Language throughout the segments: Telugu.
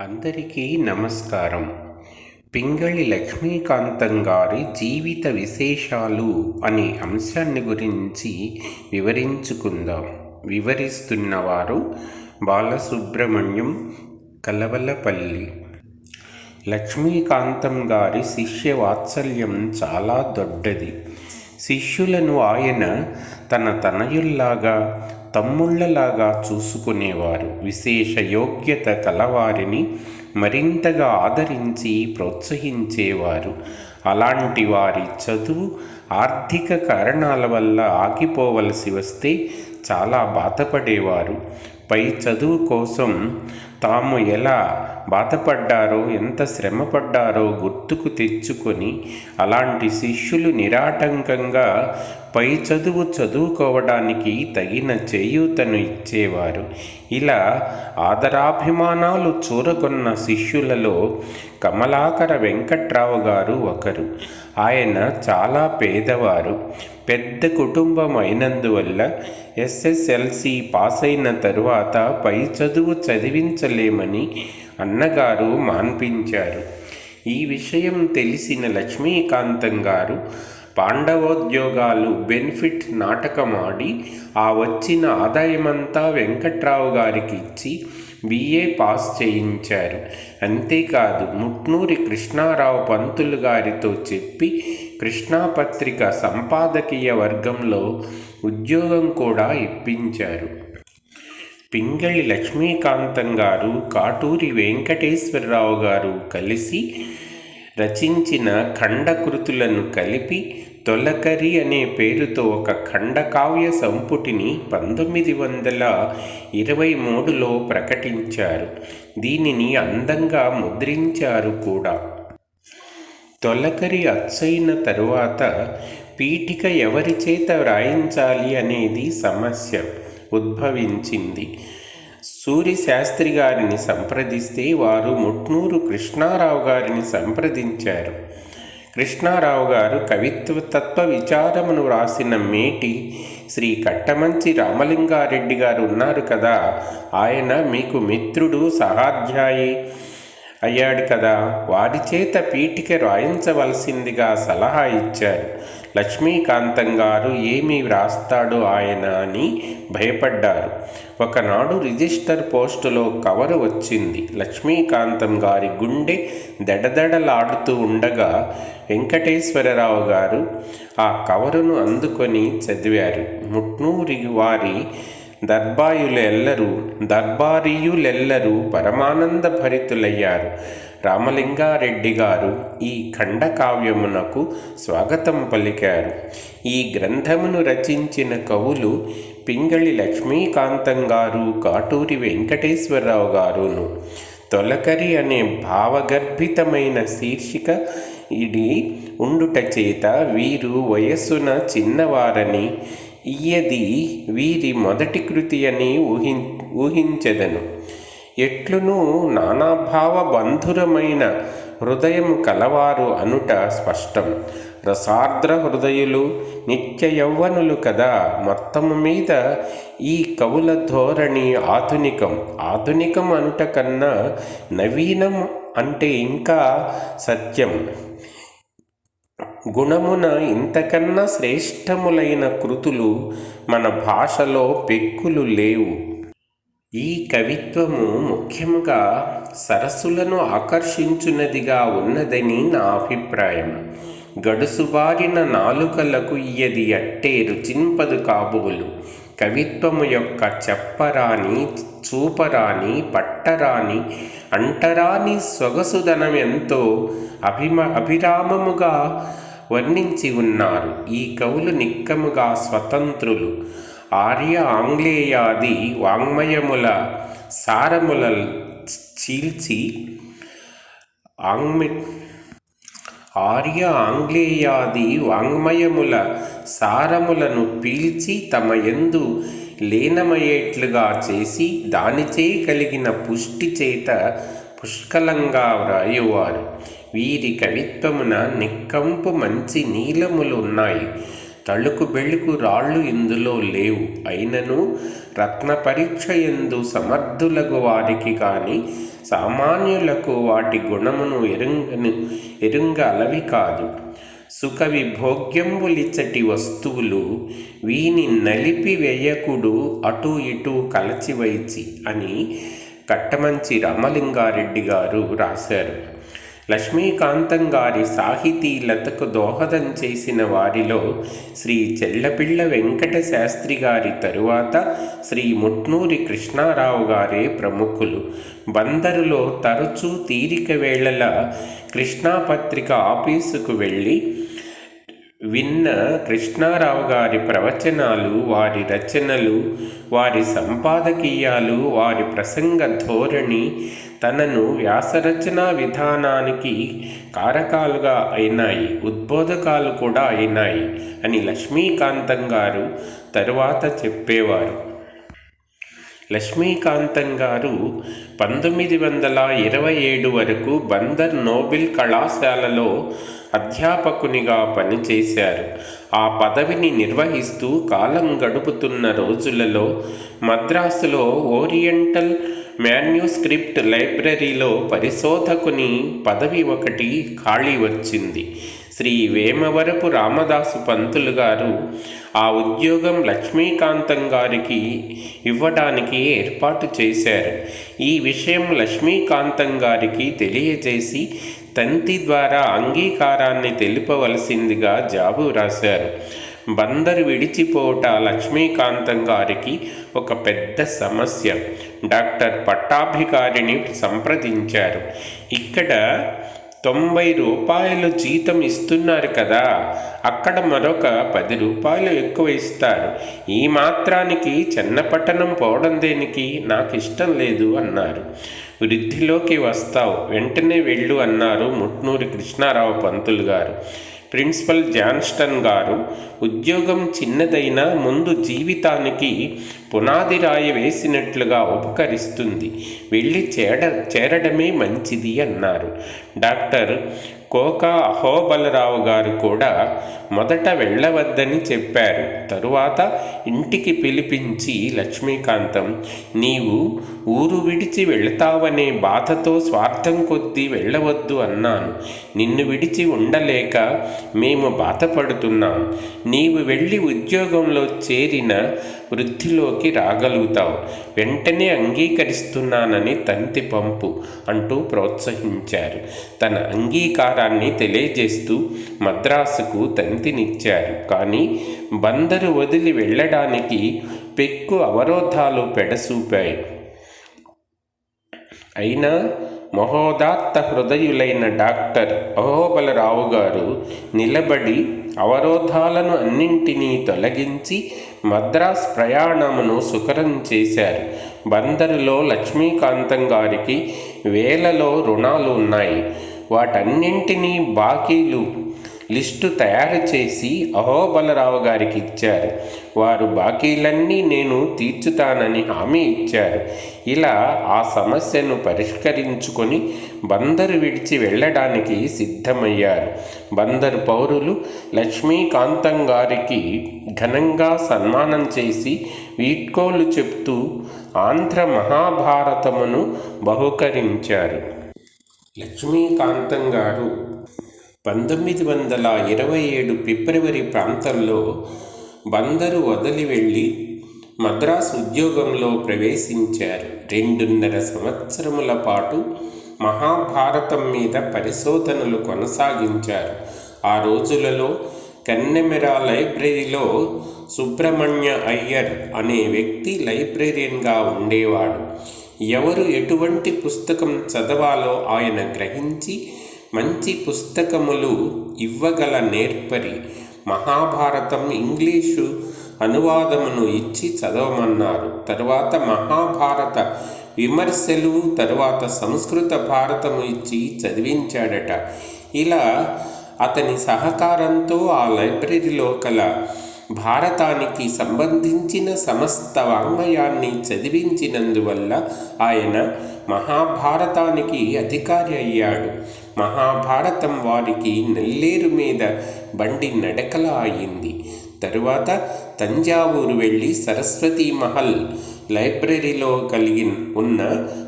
అందరికీ నమస్కారం. పింగళి లక్ష్మీకాంతం గారి జీవిత విశేషాలు అనే అంశాన్ని గురించి వివరించుకుందాం. వివరిస్తున్నవారు బాలసుబ్రహ్మణ్యం కలవలపల్లి. లక్ష్మీకాంతం గారి శిష్య వాత్సల్యం చాలా దొడ్డది. శిష్యులను ఆయన తన తనయుల్లాగా తమ్ముళ్ళలాగా చూసుకునేవారు. విశేష యోగ్యత కలవారిని మరింతగా ఆదరించి ప్రోత్సహించేవారు. అలాంటి వారి చదువు ఆర్థిక కారణాల వల్ల ఆగిపోవలసి వస్తే చాలా బాధపడేవారు. పై చదువు కోసం తాము ఎలా బాధపడ్డారో ఎంత శ్రమపడ్డారో గుర్తుకు తెచ్చుకొని అలాంటి శిష్యులు నిరాటంకంగా పై చదువు చదువుకోవడానికి తగిన చేయూతను ఇచ్చేవారు. ఇలా ఆదరాభిమానాలు చూరగొన్న శిష్యులలో కమలాకర వెంకట్రావు గారు ఒకరు. ఆయన చాలా పేదవారు. పెద్ద కుటుంబం అయినందువల్ల ఎస్ఎస్ఎల్సి పాస్ అయిన తరువాత పై చదువు చదివించలేమని అన్నగారు మాన్పించారు. ఈ విషయం తెలిసిన లక్ష్మీకాంతం గారు పాండవోద్యోగాలు బెనిఫిట్ నాటకమాడి ఆ వచ్చిన ఆదాయమంతా వెంకట్రావు గారికి ఇచ్చి బిఏ పాస్ చేయించారు. అంతేకాదు ముట్నూరి కృష్ణారావు పంతులు గారితో చెప్పి కృష్ణాపత్రిక సంపాదకీయ వర్గంలో ఉద్యోగం కూడా ఇప్పించారు. పింగళి లక్ష్మీకాంతం గారు కాటూరి వెంకటేశ్వరరావు గారు కలిసి రచించిన ఖండకృతులను కలిపి తొలకరి అనే పేరుతో ఒక ఖండకావ్య సంపుటిని పంతొమ్మిది వందల ఇరవై మూడులో ప్రకటించారు. దీనిని అందంగా ముద్రించారు కూడా. తొలకరి అచ్చైన తరువాత పీఠిక ఎవరి చేత వ్రాయించాలి అనేది సమస్య ఉద్భవించింది. సూరి శాస్త్రి గారిని సంప్రదిస్తే వారు ముట్నూరు కృష్ణారావు గారిని సంప్రదించారు. కృష్ణారావు గారు కవిత్వ తత్వ విచారమును వ్రాసిన మేటి శ్రీ కట్టమంచి రామలింగారెడ్డి గారు ఉన్నారు కదా ఆయన మీకు మిత్రుడు సహాధ్యాయి అయ్యాడు కదా. వారి చేత పీఠిక రాయించవలసిందిగా సలహా ఇచ్చారు. లక్ష్మీకాంతం గారు ఏమి వ్రాస్తాడు ఆయన అని భయపడ్డారు. ఒకనాడు రిజిస్టర్ పోస్టులో కవరు వచ్చింది. లక్ష్మీకాంతం గారి గుండె దడదడలాడుతూ ఉండగా వెంకటేశ్వరరావు గారు ఆ కవరును అందుకొని చదివారు. ముట్నూరి వారి దర్బాయులెల్లరూ దర్బారీయులెల్లరూ పరమానంద భరితులయ్యారు. రామలింగారెడ్డి గారు ఈ ఖండకావ్యమునకు స్వాగతం పలికారు. ఈ గ్రంథమును రచించిన కవులు పింగళి లక్ష్మీకాంతం గారు కాటూరి వెంకటేశ్వరరావు గారును. తొలకరి అనే భావగర్భితమైన శీర్షిక ఇది ఉండుట చేత వీరు వయస్సున చిన్నవారని ఇయ్యది వీరి మొదటి కృతి అని ఊహి ఊహించెదను. ఎట్లును నానాభావ బంధురమైన హృదయం కలవారు అనుట స్పష్టం. రసార్ద్ర హృదయులు నిత్య యౌవనులు కదా మొత్తము మీద ఈ కవుల ధోరణి ఆధునికం. ఆధునికం అనుట కన్నా నవీనం అంటే ఇంకా సత్యం. గుణమున ఇంతకన్నా శ్రేష్టములైన కృతులు మన భాషలో పెక్కులు లేవు. ఈ కవిత్వము ముఖ్యముగా సరస్సులను ఆకర్షించున్నదిగా ఉన్నదని నా అభిప్రాయం. గడుసుబారిన నాలుకలకు ఇయ్యది అట్టే రుచింపదు కాబోలు కవిత్వము యొక్క చెప్పరాని చూపరాని పట్టరాని అంటరాని సొగసుదనం ఎంతో అభిమ అభిరామముగా వర్ణించి ఉన్నారు. ఈ కవులు నిక్కముగా స్వతంత్రులు. ఆర్య ఆంగ్లేయాది వాంగ్మయముల సారముల చీల్చి ఆంగ్మి ఆర్య ఆంగ్లేయాది వాంగ్మయముల సారములను పీల్చి తమ ఎందు లీనమయ్యేట్లుగా చేసి దానిచే కలిగిన పుష్టి చేత పుష్కలంగా వ్రాయువారు. వీరి కవిత్వమున నిక్కంపు మంచి నీలములు ఉన్నాయి. తళుకు బెళుకు రాళ్ళు ఇందులో లేవు. అయినను రత్న పరీక్ష ఎందు సమర్థులకు వారికి కాని సామాన్యులకు వాటి గుణమును ఎరుంగను ఎరుంగ అలవి కాదు. సుఖవి భోగ్యంబులిచ్చటి వస్తువులు వీని నలిపి వేయకుడు అటు ఇటు కలచివైచి అని కట్టమంచి రామలింగారెడ్డి గారు రాశారు. లక్ష్మీకాంతం గారి సాహితీలతకు దోహదం చేసిన వారిలో శ్రీ చెల్లపిళ్ళ వెంకట శాస్త్రి గారి తరువాత శ్రీ ముట్నూరి కృష్ణారావు గారే ప్రముఖులు. బందరులో తరచూ తీరిక వేళల కృష్ణాపత్రిక ఆఫీసుకు వెళ్ళి విన్న కృష్ణారావు గారి ప్రవచనాలు వారి రచనలు వారి సంపాదకీయాలు వారి ప్రసంగ ధోరణి తనను వ్యాసరచనా విధానానికి కారకాలుగా అయినాయి ఉద్బోధకాలు కూడా అయినాయి అని లక్ష్మీకాంతం గారు తరువాత చెప్పేవారు. లక్ష్మీకాంతం గారు పంతొమ్మిది వందల ఇరవై ఏడు వరకు బందర్ నోబెల్ కళాశాలలో అధ్యాపకునిగా పనిచేశారు. ఆ పదవిని నిర్వహిస్తూ కాలం గడుపుతున్న రోజులలో మద్రాసులో ఓరియంటల్ మాన్యుస్క్రిప్ట్ లైబ్రరీలో పరిశోధకుని పదవి ఒకటి ఖాళీ వచ్చింది. శ్రీ వేమవరపు రామదాసు పంతులు గారు ఆ ఉద్యోగం లక్ష్మీకాంతం గారికి ఇవ్వడానికి ఏర్పాటు చేశారు. ఈ విషయం లక్ష్మీకాంతం గారికి తెలియజేసి తంతి ద్వారా అంగీకారాన్ని తెలుపవలసిందిగా జాబు రాశారు. బందరు విడిచిపోట లక్ష్మీకాంతం గారికి ఒక పెద్ద సమస్య. డాక్టర్ పట్టాభికారిని సంప్రదించారు. ఇక్కడ తొంభై రూపాయలు జీతం ఇస్తున్నారు కదా. అక్కడ మరొక పది రూపాయలు ఎక్కువ ఇస్తారు. ఈ మాత్రానికి చెన్నపట్టణం పోవడం దేనికి? నాకు ఇష్టం లేదు అన్నారు. వృద్ధిలోకి వస్తావు. వెంటనే వెళ్ళు అన్నారు ముట్నూరి కృష్ణారావు పంతులు గారు. ప్రిన్సిపల్ జాన్స్టన్ గారు ఉద్యోగం చిన్నదైనా ముందు జీవితానికి పునాది రాయి వేసినట్లుగా ఉపకరిస్తుంది. వెళ్ళి చేర చేరడమే మంచిది అన్నారు. డాక్టర్ కోకా అహోబలరావు గారు కూడా మొదట వెళ్ళవద్దని చెప్పారు. తరువాత ఇంటికి పిలిపించి లక్ష్మీకాంతం నీవు ఊరు విడిచి వెళతావనే బాధతో స్వార్థం కొద్దీ వెళ్ళవద్దు అన్నాను. నిన్ను విడిచి ఉండలేక మేము బాధపడుతున్నాం. నీవు వెళ్ళి ఉద్యోగంలో చేరిన వృద్ధిలోకి రాగలుగుతావు. వెంటనే అంగీకరిస్తున్నానని తంతి పంపు అంటూ ప్రోత్సహించారు. తన అంగీకారాన్ని తెలియజేస్తూ మద్రాసుకు తంతినిచ్చారు కానీ బందరు వదిలి వెళ్ళడానికి పెక్కు అవరోధాలు పెడసూపాయి. అయినా మహోదాత్త హృదయులైన డాక్టర్ అహోబలరావు గారు నిలబడి అవరోధాలను అన్నింటినీ తొలగించి మద్రాస్ ప్రయాణమును సుకరం చేశారు. బందరులో లక్ష్మీకాంతం గారికి వేలలో రుణాలు ఉన్నాయి వాటన్నింటినీ బాకీలు లిస్టు తయారు చేసి అహోబలరావు గారికి ఇచ్చారు. వారు బాకీలన్నీ నేను తీర్చుతానని హామీ ఇచ్చారు. ఇలా ఆ సమస్యను పరిష్కరించుకొని బందరు విడిచి వెళ్ళడానికి సిద్ధమయ్యారు. బందరు పౌరులు లక్ష్మీకాంతం గారికి ఘనంగా సన్మానం చేసి వీడ్కోలు చెప్తూ ఆంధ్ర మహాభారతమును బహుకరించారు. లక్ష్మీకాంతం గారు పంతొమ్మిది వందల ఇరవై ఏడు ఫిబ్రవరి ప్రాంతంలో బందరు వదిలి వెళ్ళి మద్రాసు ఉద్యోగంలో ప్రవేశించారు. రెండున్నర సంవత్సరముల పాటు మహాభారతం మీద పరిశోధనలు కొనసాగించారు. ఆ రోజులలో కన్నెమెర లైబ్రరీలో సుబ్రహ్మణ్య అయ్యర్ అనే వ్యక్తి లైబ్రేరియన్గా ఉండేవాడు. ఎవరు ఎటువంటి పుస్తకం చదవాలో ఆయన గ్రహించి మంచి పుస్తకములు ఇవ్వగల నేర్పరి మహాభారతం ఇంగ్లీషు అనువాదమును ఇచ్చి చదవమన్నారు. తరువాత మహాభారత విమర్శలు తరువాత సంస్కృత భారతము ఇచ్చి చదివించాడట. ఇలా అతని సహకారంతో ఆ లైబ్రరీలో కల భారతానికి సంబంధించిన సమస్త వాంగ్మయాన్ని చదివించినందువల్ల ఆయన మహాభారతానికి అధికారి అయ్యాడు. మహాభారతం వారికి నెల్లేరు మీద బండి నడకల అయింది. తరువాత తంజావూరు వెళ్ళి సరస్వతి మహల్ లైబ్రరీలో కలిగి ఉన్న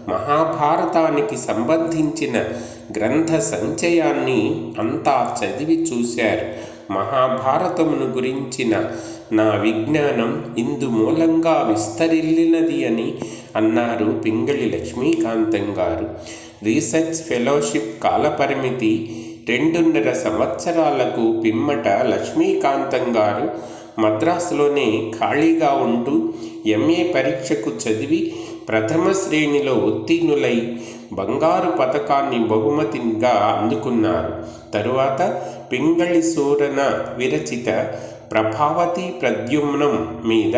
మహాభారతానికి సంబంధించిన గ్రంథ సంచయాన్ని అంతా చదివి చూశారు. మహాభారతమును గురించిన నా విజ్ఞానం ఇందు మూలంగా విస్తరిల్లినది అని అన్నారు పింగళి లక్ష్మీకాంతం గారు. రీసెర్చ్ ఫెలోషిప్ కాలపరిమితి రెండున్నర సంవత్సరాలకు పిమ్మట లక్ష్మీకాంతం గారు మద్రాసులోనే ఖాళీగా ఉంటూ ఎంఏ పరీక్షకు చదివి ప్రథమ శ్రేణిలో ఉత్తీర్ణులై బంగారు పథకాన్ని బహుమతిగా అందుకున్నారు. తరువాత పింగళిసూరన విరచిత ప్రభావతి ప్రద్యుమ్నం మీద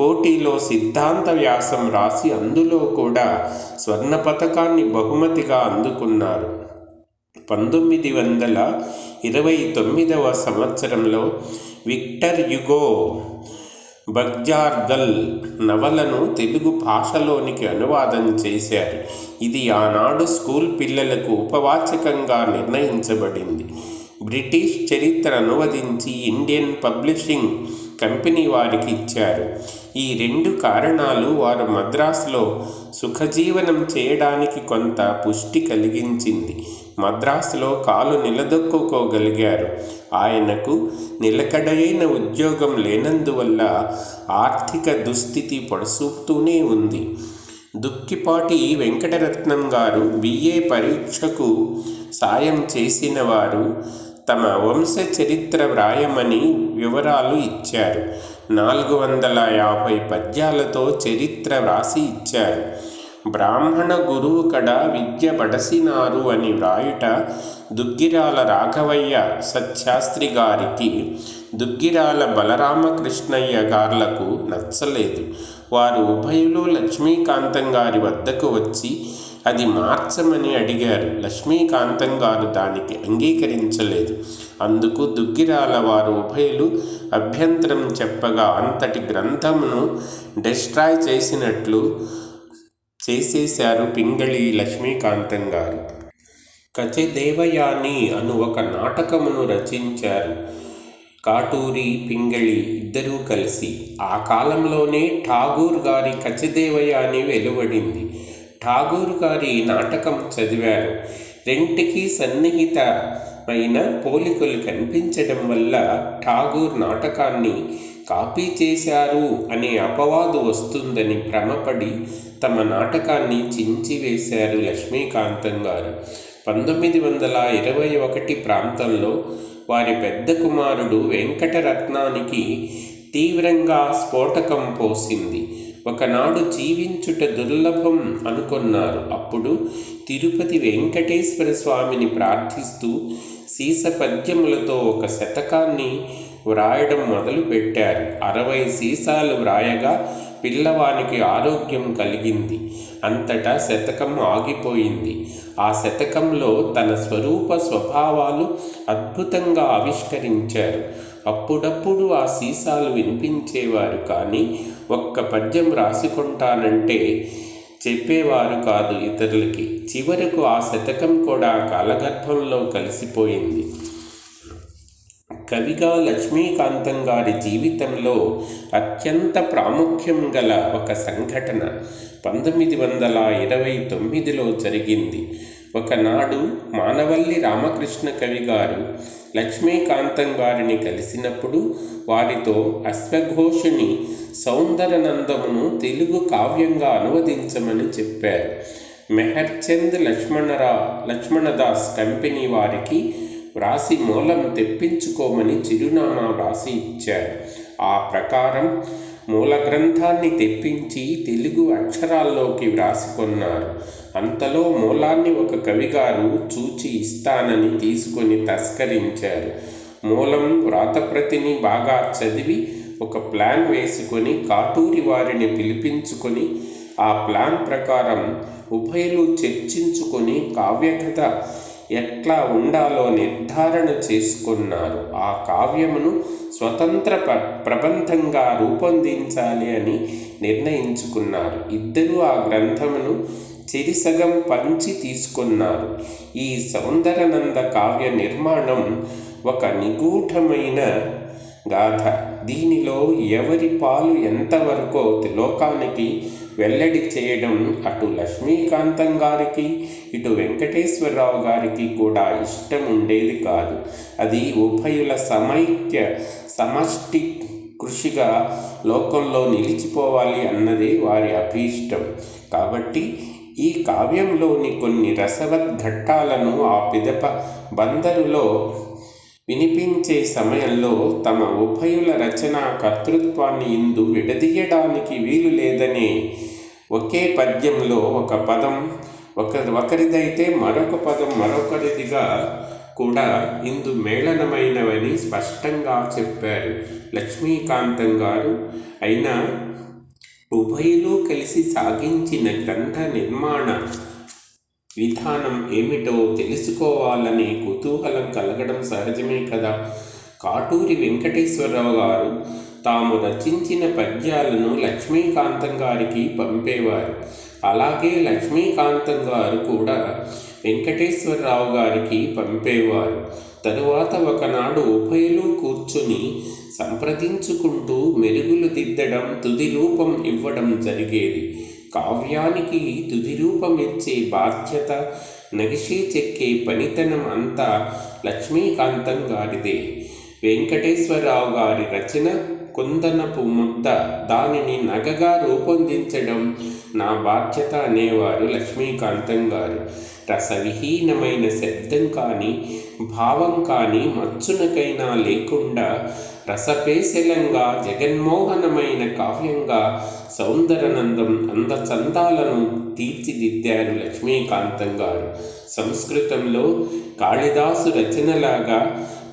పోటీలో సిద్ధాంత వ్యాసం రాసి అందులో కూడా స్వర్ణ పథకాన్ని బహుమతిగా అందుకున్నారు. పంతొమ్మిది వందల ఇరవై తొమ్మిదవ సంవత్సరంలో విక్టర్ యుగో బగ్జార్గల్ నవలను తెలుగు భాషలోనికి అనువాదం చేశారు. ఇది ఆనాడు స్కూల్ పిల్లలకు ఉపవాచకంగా నిర్ణయించబడింది. బ్రిటిష్ చరిత్ర అనువదించి ఇండియన్ పబ్లిషింగ్ కంపెనీ వారికి ఇచ్చారు. ఈ రెండు కారణాలు వారు మద్రాసులో సుఖజీవనం చేయడానికి కొంత పుష్టి కలిగించింది. మద్రాసులో కాలు నిలదొక్కుకోగలిగారు. ఆయనకు నిలకడైన ఉద్యోగం లేనందువల్ల ఆర్థిక దుస్థితి పొడసూపుతూనే ఉంది. దుక్కిపాటి వెంకటరత్నం గారు బిఏ పరీక్షకు సాయం చేసిన వారు తమ వంశ చరిత్ర వ్రాయమని వివరాలు ఇచ్చారు. నాలుగు వందల యాభై పద్యాలతో చరిత్ర వ్రాసి ఇచ్చారు. బ్రాహ్మణ గురువు కడ విద్య బడసినారు అని వ్రాయుట దుగ్గిరాల రాఘవయ్య సత్శాస్త్రి గారికి దుగ్గిరాల బలరామకృష్ణయ్య గార్లకు నచ్చలేదు. వారు ఉభయులు లక్ష్మీకాంతం గారి వద్దకు వచ్చి అది మార్చమని అడిగారు. లక్ష్మీకాంతం గారు దానికి అంగీకరించలేదు. అందుకు దుగ్గిరాల వారు ఉభయులు అభ్యంతరం చెప్పగా అంతటి గ్రంథమును డిస్ట్రాయ్ చేసినట్లు చేసేశారు పింగళి లక్ష్మీకాంతం గారు. కచదేవయాని అను ఒక నాటకమును రచించారు. కాటూరి పింగళి ఇద్దరూ కలిసి. ఆ కాలంలోనే ఠాగూర్ గారి కచదేవయాని వెలువడింది. ఠాగూర్ గారి నాటకం చదివారు. రెంటికి సన్నిహితమైన పోలికలు కనిపించడం వల్ల ఠాగూర్ నాటకాన్ని కాపీ చేశారు అనే అపవాదు వస్తుందని భ్రమపడి తమ నాటకాన్ని చించివేశారు లక్ష్మీకాంతం గారు. పంతొమ్మిది వందల ఇరవై ఒకటి ప్రాంతంలో వారి పెద్ద కుమారుడు వెంకటరత్నానికి తీవ్రంగా స్ఫోటకం పోసింది. ఒకనాడు జీవించుట దుర్లభం అనుకున్నారు. అప్పుడు తిరుపతి వెంకటేశ్వర స్వామిని ప్రార్థిస్తూ సీసపద్యములతో ఒక శతకాన్ని వ్రాయడం మొదలుపెట్టారు. అరవై సీసాలు వ్రాయగా పిల్లవానికి ఆరోగ్యం కలిగింది. అంతటా శతకం ఆగిపోయింది. ఆ శతకంలో తన స్వరూప స్వభావాలు అద్భుతంగా ఆవిష్కరించారు. అప్పుడప్పుడు ఆ సీసాలు వినిపించేవారు కానీ ఒక్క పద్యం రాసుకుంటానంటే చెప్పేవారు కాదు ఇతరులకి. చివరకు ఆ శతకం కూడా కాలగర్భంలో కలిసిపోయింది. కవిగా లక్ష్మీకాంతం గారి జీవితంలో అత్యంత ప్రాముఖ్యం గల ఒక సంఘటన. పంతొమ్మిది వందల ఇరవై తొమ్మిదిలో జరిగింది. ఒకనాడు మానవల్లి రామకృష్ణ కవి గారు లక్ష్మీకాంతం గారిని కలిసినప్పుడు వారితో అశ్వఘోషుని సౌందరనందమును తెలుగు కావ్యంగా అనువదించమని చెప్పారు. మెహర్చంద్ లక్ష్మణరా లక్ష్మణదాస్ కంపెనీ వారికి వ్రాసి మూలం తెప్పించుకోమని చిరునామా వ్రాసి ఇచ్చారు ఆ ప్రకారం మూల గ్రంథాన్ని తెప్పించి తెలుగు అక్షరాల్లోకి వ్రాసుకున్నారు. అంతలో మూలాన్ని ఒక కవిగారు చూచి ఇస్తానని తీసుకొని తస్కరించారు. మూలం వ్రాతప్రతిని బాగా చదివి ఒక ప్లాన్ వేసుకొని కాటూరి వారిని పిలిపించుకొని ఆ ప్లాన్ ప్రకారం ఉభయలు చర్చించుకొని కావ్యకథ ఎట్లా ఉండాలో నిర్ధారణ చేసుకున్నారు. ఆ కావ్యమును స్వతంత్ర ప ప్రబంధంగా రూపొందించాలి అని నిర్ణయించుకున్నారు. ఇద్దరూ ఆ గ్రంథమును చెరిసగం పంచి తీసుకున్నారు. ఈ సౌందరనంద కావ్య నిర్మాణం ఒక నిగూఢమైన గాథ. దీనిలో ఎవరి పాలు ఎంతవరకో లోకానికి వెల్లడి చేయడం అటు లక్ష్మీకాంతం గారికి ఇటు వెంకటేశ్వరరావు గారికి కూడా ఇష్టం ఉండేది కాదు. అది ఉభయుల సమైక్య సమష్టి కృషిగా లోకంలో నిలిచిపోవాలి అన్నదే వారి అభీష్టం. కాబట్టి ఈ కావ్యంలోని కొన్ని రసవత్ ఘట్టాలను ఆ పిదప బందరులో వినిపించే సమయంలో తమ ఉభయుల రచన కర్తృత్వాన్ని ఇందు విడదీయడానికి వీలు లేదనే ఒకే పద్యంలో ఒక పదం ఒక ఒకరిదైతే మరొక పదం మరొకరిదిగా కూడా ఇందు మేళనమైనవని స్పష్టంగా చెప్పారు లక్ష్మీకాంతం గారు. అయినా ఉభయులు కలిసి సాగించిన గ్రంథ నిర్మాణ విధానం ఏమిటో తెలుసుకోవాలని కుతూహలం కలగడం సహజమే కదా. కాటూరి వెంకటేశ్వరరావు గారు తాము రచించిన పద్యాలను లక్ష్మీకాంతం గారికి పంపేవారు. అలాగే లక్ష్మీకాంతం గారు కూడా వెంకటేశ్వరరావు గారికి పంపేవారు. తరువాత ఒకనాడు ఉభయలు కూర్చుని సంప్రదించుకుంటూ మెరుగులు దిద్దడం తుది రూపం ఇవ్వడం జరిగేది. కావ్యానికి తుది రూపం ఇచ్చే బాధ్యత నగిషి చెక్కే పనితనం అంతా లక్ష్మీకాంతం గారిదే. వెంకటేశ్వరరావు గారి రచన కుందనపు ముద్ద దానిని నగగా రూపొందించడం నా బాధ్యత అనేవారు లక్ష్మీకాంతం గారు. రసవిహీనమైన శబ్దం కానీ భావం కానీ మచ్చునకైనా లేకుండా రసపేశలంగా జగన్మోహనమైన కావ్యంగా సౌందరనందం అందచందాలను తీర్చిదిద్దారు లక్ష్మీకాంతం గారు. సంస్కృతంలో కాళిదాసు రచనలాగా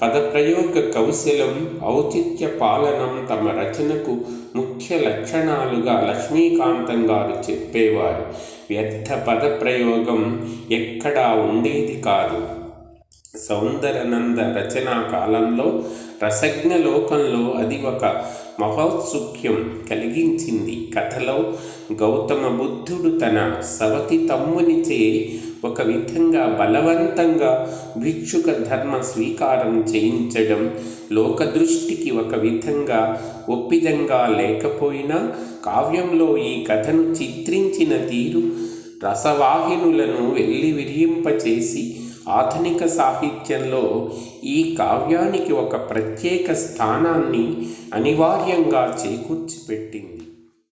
పదప్రయోగ కౌశలం ఔచిత్య పాలనం తమ రచనకు ముఖ్య లక్షణాలుగా లక్ష్మీకాంతం గారు చెప్పేవారు. వ్యర్థ పదప్రయోగం ఎక్కడా ఉండేది కాదు. సౌందరనంద రచనా కాలంలో రసజ్ఞ లోకంలో అది ఒక మహోత్సుక్యం కలిగించింది. కథలో గౌతమ బుద్ధుడు తన సవతి తమ్మునిచే ఒక విధంగా బలవంతంగా భిక్షుక ధర్మ స్వీకారం చేయించడం లోకదృష్టికి ఒక విధంగా ఒప్పిదంగా లేకపోయినా కావ్యంలో ఈ కథను చిత్రించిన తీరు రసవాహినులను వెళ్ళి విరియింపచేసి ఆధునిక సాహిత్యంలో ఈ కావ్యానికి ఒక ప్రత్యేక స్థానాన్ని అనివార్యంగా చేకూర్చిపెట్టింది.